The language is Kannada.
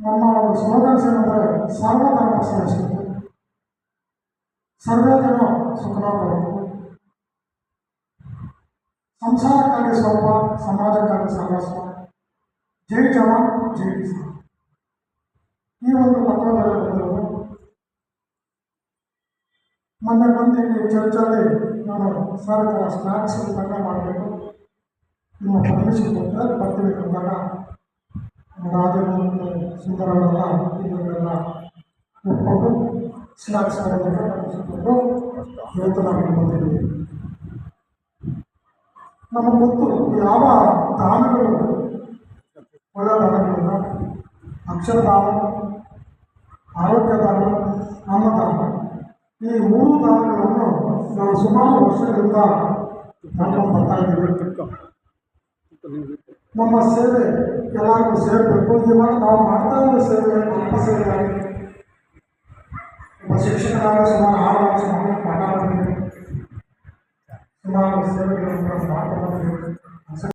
ನಮ್ಮ ಒಂದು ಸ್ಲೋಗನ್ಸ್ ಏನಂದರೆ ಸರ್ವಧರ್ಮ ಸಹಿಷ್ಣುತೆ ಸರ್ವೇ ಜನ ಸಂಸಾರಕ್ಕಾಗಿ ಸ್ವಲ್ಪ ಸಮಾಜಕ್ಕಾಗಿ ಸರ್ವಸ್ವ ಜೈ ಜನ. ಜೈ ಈ ಒಂದು ತತ್ವದಲ್ಲಿ ಬಂದಿರೋದು ಮೊನ್ನೆ ಬಂದು ಇಲ್ಲಿ ಚರ್ಚಲ್ಲಿ ನಾನು ಸರ್ ಸ್ನಾಕ್ಸ್ ಮಾಡಬೇಕು ನಿಮ್ಮ ಪರ್ಮಿಷನ್ ಕೊಟ್ಟರೆ ಬರ್ತೀವಿ ಅಂದಾಗ ರಾಜರು ಸುಂದರವಾದ ಇವರೆಲ್ಲ ಒಪ್ಪಿಕೊಂಡು ಪರ್ಮಿಷನ್ ಕೊಟ್ಟು ಇವತ್ತು ನಾವು ಬಂದಿದ್ದೀವಿ. ನಮಗೆ ಗೊತ್ತು ಯಾವ ದಾನಗಳು ಒಳ್ಳೆಯ ದಾನಗಳಿಂದ ಅಕ್ಷರದಾನ ಆರೋಗ್ಯದಾನ ಅನ್ನದಾನ ಈ ಮೂರು ದಾನಗಳನ್ನು ನಾವು ಸುಮಾರು ವರ್ಷಗಳಿಂದ ಮಾಡ್ಕೊಂಡು ಬರ್ತಾ ಇದ್ದೀವಿ. ನಮ್ಮ ಸೇವೆ ಎಲ್ಲರಿಗೂ ಸೇರಬೇಕು ಇವಾಗ ನಾವು ಮಾಡ್ತಾ ಇರೋ ಸೇವೆ ನಮ್ಮ ಸೇವೆ ಆಗಿದೆ ಒಬ್ಬ ಶಿಕ್ಷಕರಾದ ಸುಮಾರು ಆರು ವರ್ಷ ಮಕ್ಕಳು ಪಾಠ ಮಾಡಿದ್ದೀವಿ ಸುಮಾರು ಸೇವೆಗಳನ್ನು ಮಾಡ್ಕೊಂಡು ಬಂದಿದ್ದೀವಿ